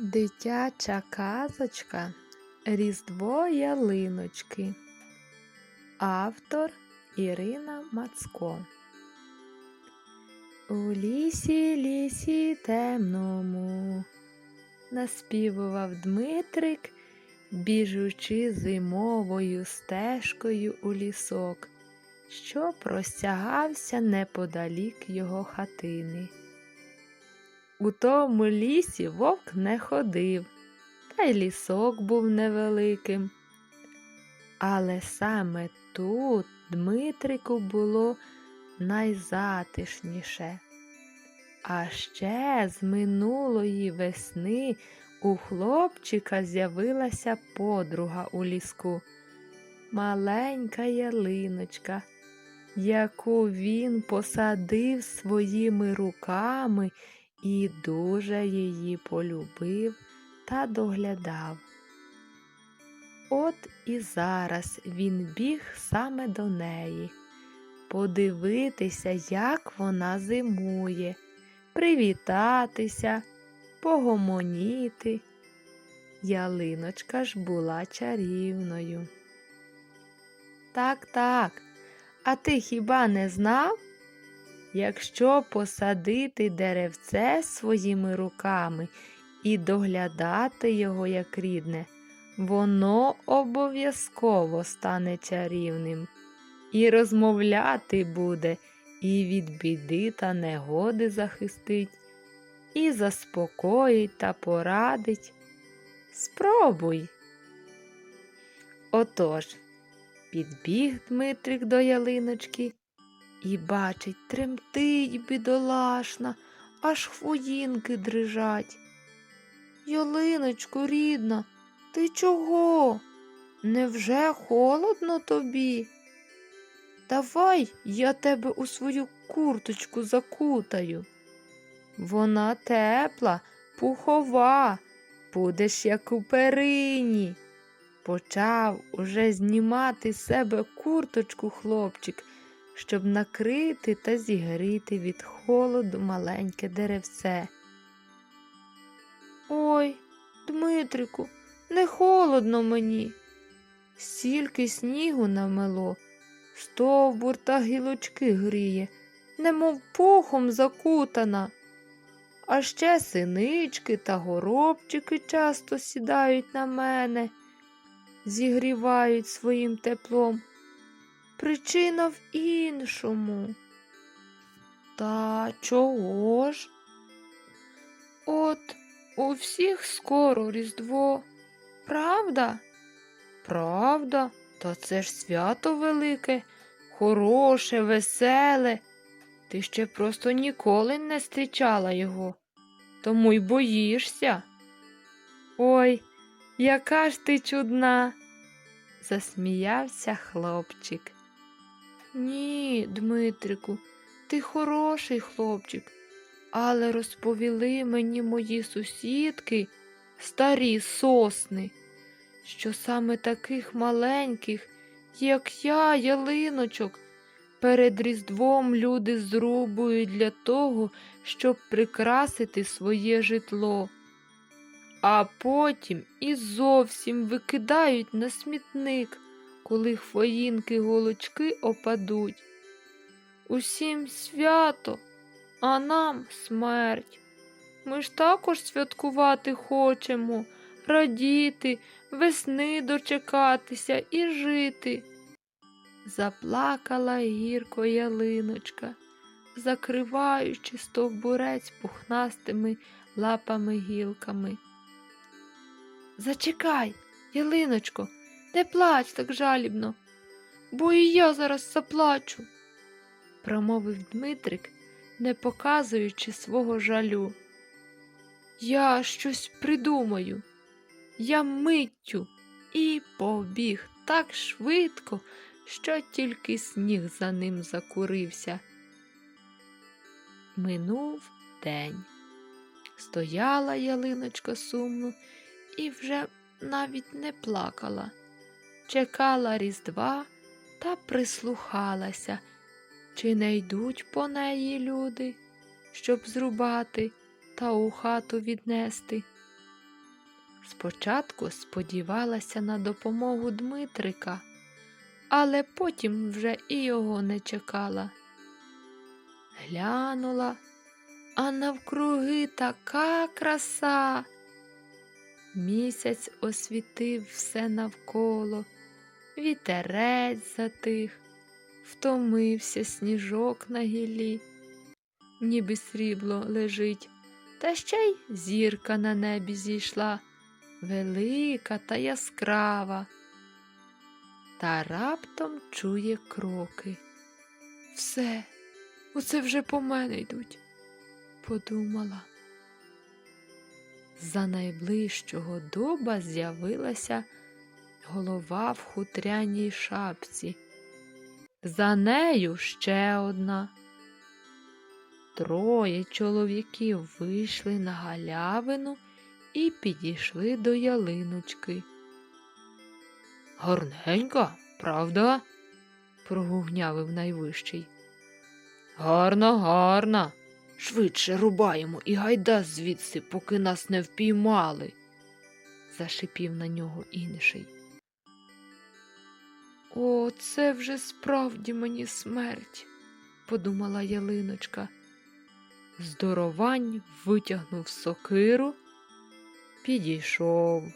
Дитяча казочка Різдво ялиночки. Автор Ірина Мацко. У лісі, лісі темному наспівував Дмитрик, біжучи зимовою стежкою у лісок, що простягався неподалік його хатини. У тому лісі вовк не ходив, та й лісок був невеликим. Але саме тут Дмитрику було найзатишніше. А ще з минулої весни у хлопчика з'явилася подруга у ліску, маленька ялиночка, яку він посадив своїми руками і дуже її полюбив та доглядав. От і зараз він біг саме до неї, подивитися, як вона зимує, привітатися, погомоніти. Ялиночка ж була чарівною. Так, так, а ти хіба не знав? Якщо посадити деревце своїми руками і доглядати його як рідне, воно обов'язково стане чарівним, і розмовляти буде, і від біди та негоди захистить, і заспокоїть та порадить. Спробуй. Отож, підбіг Дмитрик до ялиночки і бачить, тремтить бідолашна, аж хвоїнки дрижать. Ялиночко, рідна, ти чого? Невже холодно тобі? Давай я тебе у свою курточку закутаю. Вона тепла, пухова, будеш як у перині. Почав уже знімати з себе курточку хлопчик, щоб накрити та зігріти від холоду маленьке деревце. Ой, Дмитрику, не холодно мені. Стільки снігу намело, стовбур та гілочки гріє, немов пухом закутана. А ще синички та горобчики часто сідають на мене, зігрівають своїм теплом. Причина в іншому. Та чого ж? От у всіх скоро Різдво, правда? Правда, та це ж свято велике, хороше, веселе. Ти ще просто ніколи не зустрічала його, тому й боїшся. Ой, яка ж ти чудна, засміявся хлопчик. Ні, Дмитрику, ти хороший хлопчик, але розповіли мені мої сусідки, старі сосни, що саме таких маленьких, як я, ялиночок, перед Різдвом люди зрубують для того, щоб прикрасити своє житло, а потім і зовсім викидають на смітник коли хвоїнки голочки опадуть. Усім свято, а нам смерть. Ми ж також святкувати хочемо, радіти, весни дочекатися і жити. Заплакала гірко ялиночка, закриваючи стовбурець пухнастими лапами гілками. Зачекай, ялиночко, не плач так жалібно, бо і я зараз заплачу, промовив Дмитрик, не показуючи свого жалю. Я щось придумаю, я миттю і побіг так швидко, що тільки сніг за ним закурився. Минув день. Стояла ялиночка сумно і вже навіть не плакала чекала Різдва та прислухалася, чи не йдуть по неї люди, щоб зрубати та у хату віднести. Спочатку сподівалася на допомогу Дмитрика, але потім вже і його не чекала. Глянула, а навкруги така краса. Місяць освітив все навколо, вітерець затих, втомився сніжок на гілі, ніби срібло лежить, та ще й зірка на небі зійшла, велика та яскрава. Та раптом чує кроки. Все, оце вже по мене йдуть, подумала. За найближчого дуба з'явилася голова в хутряній шапці. За нею ще одна. Троє чоловіків вийшли на галявину і підійшли до ялиночки. Гарненька, правда? прогугнявив найвищий. Гарна, гарна. Швидше рубаємо і гайда звідси, поки нас не впіймали, зашипів на нього інший. О, це вже справді мені смерть, подумала ялиночка. Здоровань витягнув сокиру, підійшов.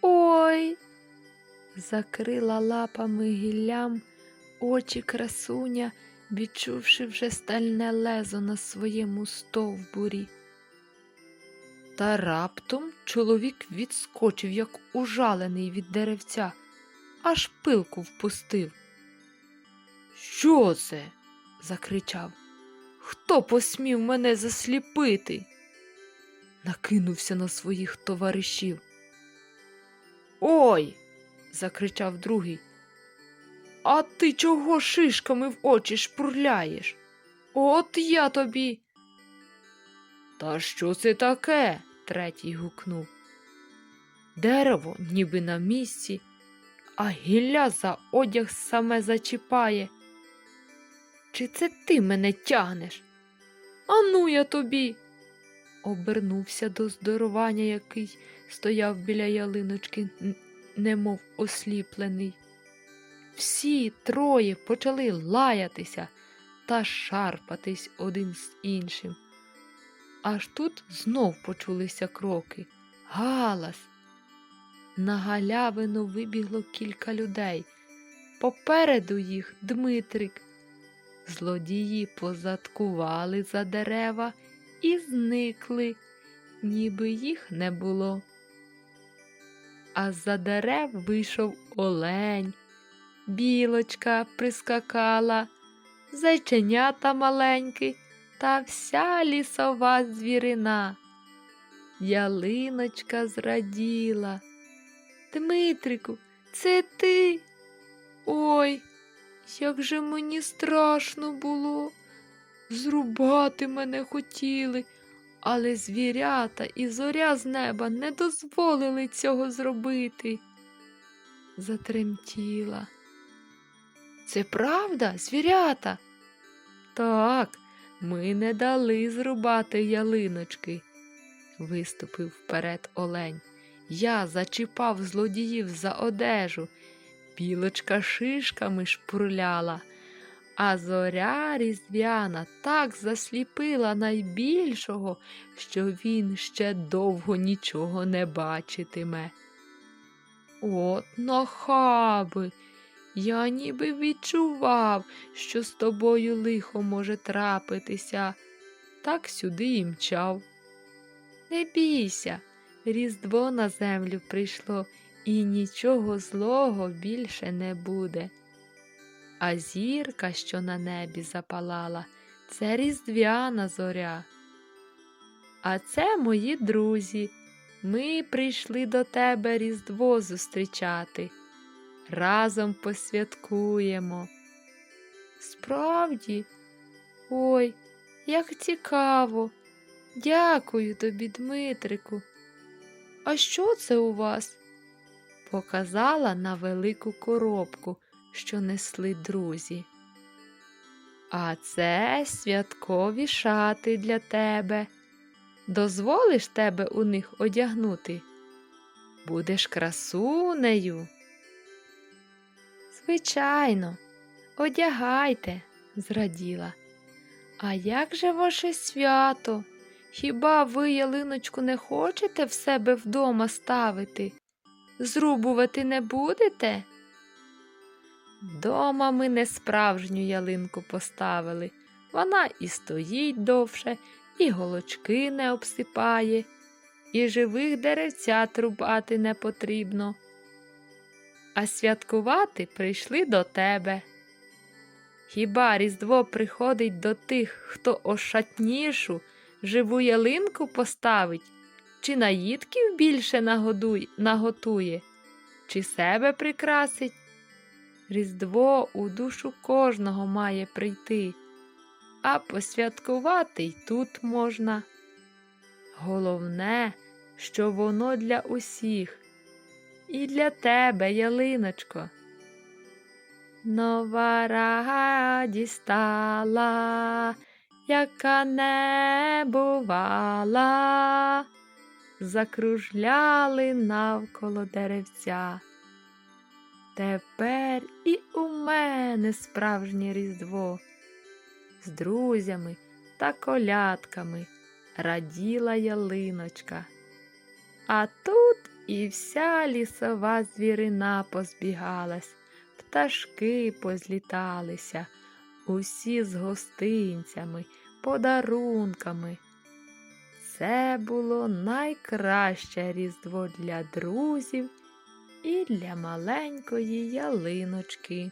Ой, закрила лапами гіллям очі красуня відчувши вже стальне лезо на своєму стовбурі. Та раптом чоловік відскочив, як ужалений від деревця, аж пилку впустив. Що це? закричав. Хто посмів мене засліпити? Накинувся на своїх товаришів. Ой. закричав другий. А ти чого шишками в очі шпурляєш? От я тобі. Та що це таке? третій гукнув. Дерево ніби на місці, а гілля за одяг саме зачіпає. Чи це ти мене тягнеш? Ану я тобі. Обернувся до здорування, який стояв біля ялиночки, немов осліплений. Всі троє почали лаятися та шарпатись один з іншим. Аж тут знов почулися кроки, галас. На галявину вибігло кілька людей. Попереду їх Дмитрик. Злодії позаткували за дерева і зникли, ніби їх не було. А з-за дерев вийшов олень білочка прискакала, зайченята маленькі та вся лісова звірина. Ялиночка зраділа. Дмитрику, це ти? Ой, як же мені страшно було. Зрубати мене хотіли, але звірята і зоря з неба не дозволили цього зробити. Затремтіла. Це правда, звірята? Так, ми не дали зрубати ялиночки, виступив вперед олень. Я зачіпав злодіїв за одежу, білочка шишками шпурляла, а зоря різдвяна так засліпила найбільшого, що він ще довго нічого не бачитиме. От нахаби! Я ніби відчував, що з тобою лихо може трапитися, так сюди і мчав. Не бійся, Різдво на землю прийшло, і нічого злого більше не буде. А зірка, що на небі запалала, це різдвяна зоря. А це мої друзі. Ми прийшли до тебе Різдво зустрічати разом посвяткуємо. Справді, ой, як цікаво. Дякую тобі, Дмитрику. А що це у вас? Показала на велику коробку, що несли друзі. А це святкові шати для тебе. Дозволиш тебе у них одягнути? Будеш красунею. Звичайно, одягайте, зраділа. А як же ваше свято? Хіба ви ялиночку не хочете в себе вдома ставити? Зрубувати не будете? Дома ми не справжню ялинку поставили. Вона і стоїть довше, і голочки не обсипає, і живих деревцят рубати не потрібно. А святкувати прийшли до тебе. Хіба Різдво приходить до тих, хто ошатнішу, живу ялинку поставить, чи наїдків більше нагодуй, наготує, чи себе прикрасить? Різдво у душу кожного має прийти, а посвяткувати й тут можна. Головне, що воно для усіх, і для тебе, ялиночко. Нова радість стала, яка не бувала, закружляли навколо деревця. Тепер і у мене справжнє Різдво. З друзями та колядками раділа ялиночка. А тут і вся лісова звірина позбігалась, пташки позліталися, усі з гостинцями, подарунками. Це було найкраще Різдво для друзів і для маленької ялиночки.